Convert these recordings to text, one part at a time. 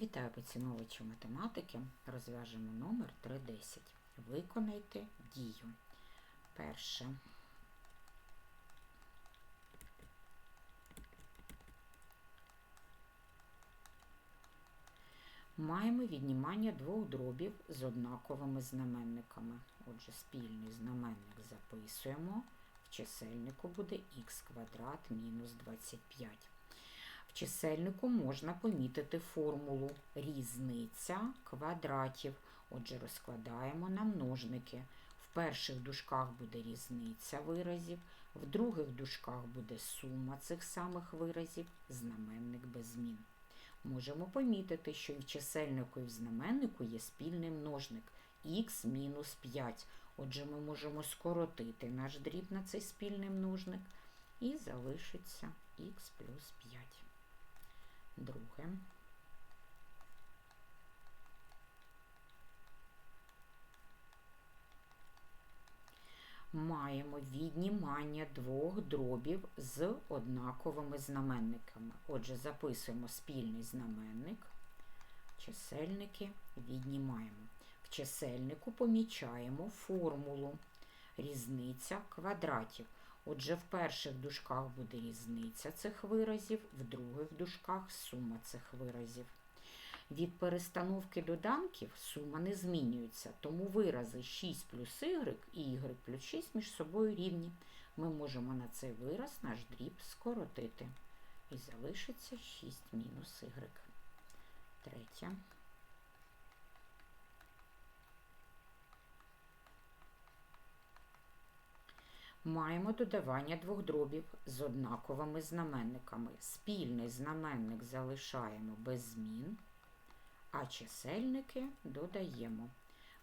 Вітаю поціновувачів математики. Розв'яжемо номер 310. Виконайте дію. Перше. Маємо віднімання двох дробів з однаковими знаменниками. Отже, спільний знаменник записуємо. В чисельнику буде х квадрат мінус 25. В чисельнику можна помітити формулу різниця квадратів. Отже, розкладаємо на множники. В перших дужках буде різниця виразів, в других дужках буде сума цих самих виразів, знаменник без змін. Можемо помітити, що і в чисельнику, і в знаменнику є спільний множник х мінус 5. Отже, ми можемо скоротити наш дріб на цей спільний множник і залишиться х плюс 5. Друге. Маємо віднімання двох дробів з однаковими знаменниками. Отже, записуємо спільний знаменник, чисельники віднімаємо. В чисельнику помічаємо формулу різниця квадратів. Отже, в перших дужках буде різниця цих виразів, в других дужках сума цих виразів. Від перестановки доданків сума не змінюється, тому вирази 6 плюс y і y плюс 6 між собою рівні. Ми можемо на цей вираз наш дріб скоротити. І залишиться 6 мінус y. Третє. Маємо додавання двох дробів з однаковими знаменниками. Спільний знаменник залишаємо без змін, а чисельники додаємо.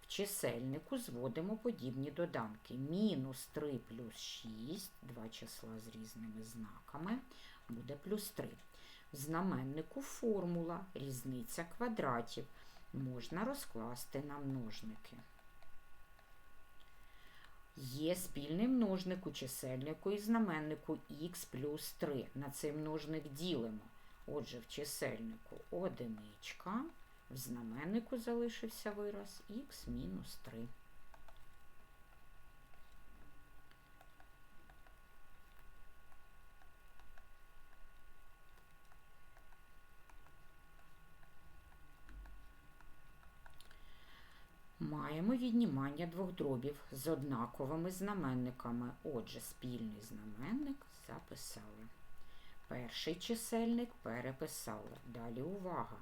В чисельнику зводимо подібні доданки. Мінус 3 плюс 6, два числа з різними знаками, буде плюс 3. В знаменнику формула різниця квадратів можна розкласти на множники. Є спільний множник у чисельнику і знаменнику х плюс 3. На цей множник ділимо. Отже, в чисельнику одиничка, в знаменнику залишився вираз х мінус 3. Маємо віднімання двох дробів з однаковими знаменниками. Отже, спільний знаменник записали. Перший чисельник переписали. Далі увага.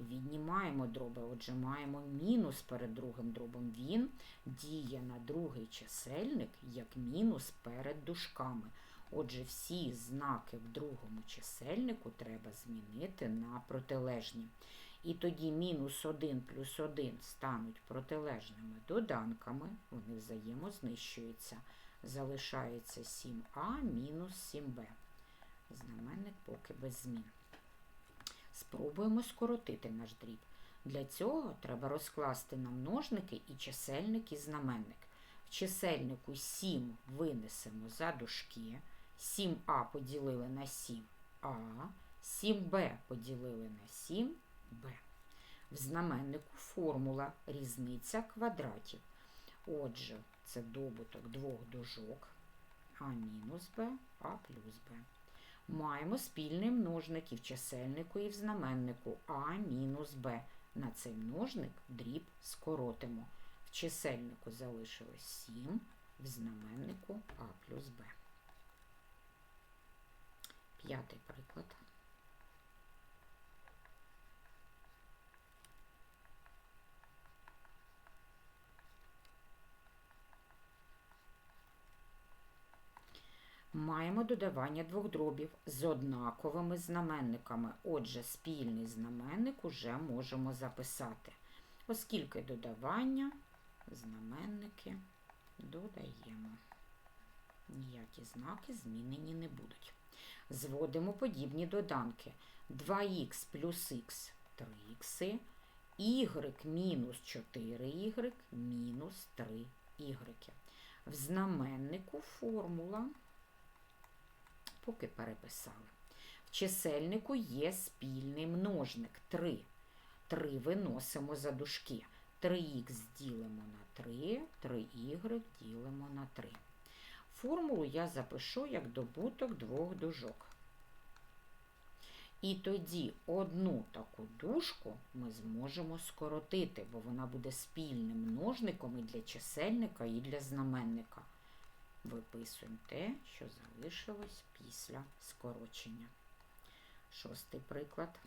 Віднімаємо дроби, отже, маємо мінус перед другим дробом. Він діє на другий чисельник як мінус перед дужками. Отже, всі знаки в другому чисельнику треба змінити на протилежні. І тоді мінус 1 плюс 1 стануть протилежними доданками, вони взаємознищуються. Залишається 7а мінус 7b. Знаменник поки без змін. Спробуємо скоротити наш дріб. Для цього треба розкласти на множники і чисельник і знаменник. В чисельнику 7 винесемо за дужки, 7а поділили на 7а, 7b поділили на 7 b. В знаменнику формула різниця квадратів. Отже, це добуток двох дужок а мінус b, а плюс b. Маємо спільний множник і в чисельнику, і в знаменнику а мінус b. На цей множник дріб скоротимо. В чисельнику залишилось 7, в знаменнику а плюс b. П'ятий приклад. Маємо додавання двох дробів з однаковими знаменниками. Отже, спільний знаменник уже можемо записати. Оскільки додавання, знаменники додаємо. Ніякі знаки змінені не будуть. Зводимо подібні доданки. 2х плюс х 3х, y мінус 4y мінус 3y. В знаменнику формула поки переписали. В чисельнику є спільний множник 3. 3 виносимо за дужки. 3х ділимо на 3, 3y ділимо на 3. Формулу я запишу як добуток двох дужок. І тоді одну таку дужку ми зможемо скоротити, бо вона буде спільним множником і для чисельника, і для знаменника. Виписуємо те, що залишилось після скорочення. Шостий приклад.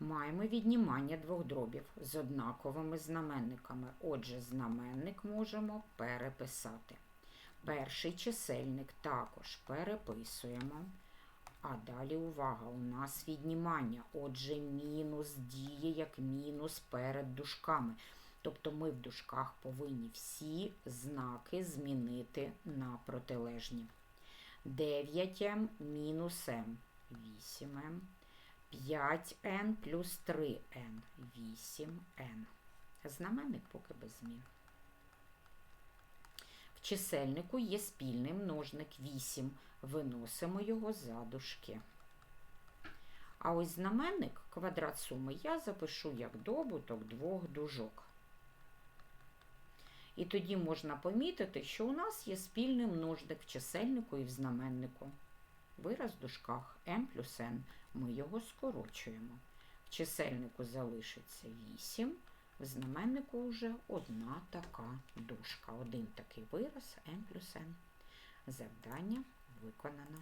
Маємо віднімання двох дробів з однаковими знаменниками. Отже, знаменник можемо переписати. Перший чисельник також переписуємо. А далі увага, у нас віднімання. Отже, мінус діє як мінус перед дужками. Тобто ми в дужках повинні всі знаки змінити на протилежні. 9m мінус m, 8m. 5n плюс 3n, 8n. Знаменник поки без змін. Чисельнику є спільний множник 8. Виносимо його за дужки. А ось знаменник квадрат суми я запишу як добуток двох дужок. І тоді можна помітити, що у нас є спільний множник в чисельнику і в знаменнику. Вираз в дужках m плюс n. Ми його скорочуємо. В чисельнику залишиться 8, в знаменнику вже одна така дужка. Один такий вираз n плюс n. Завдання виконано.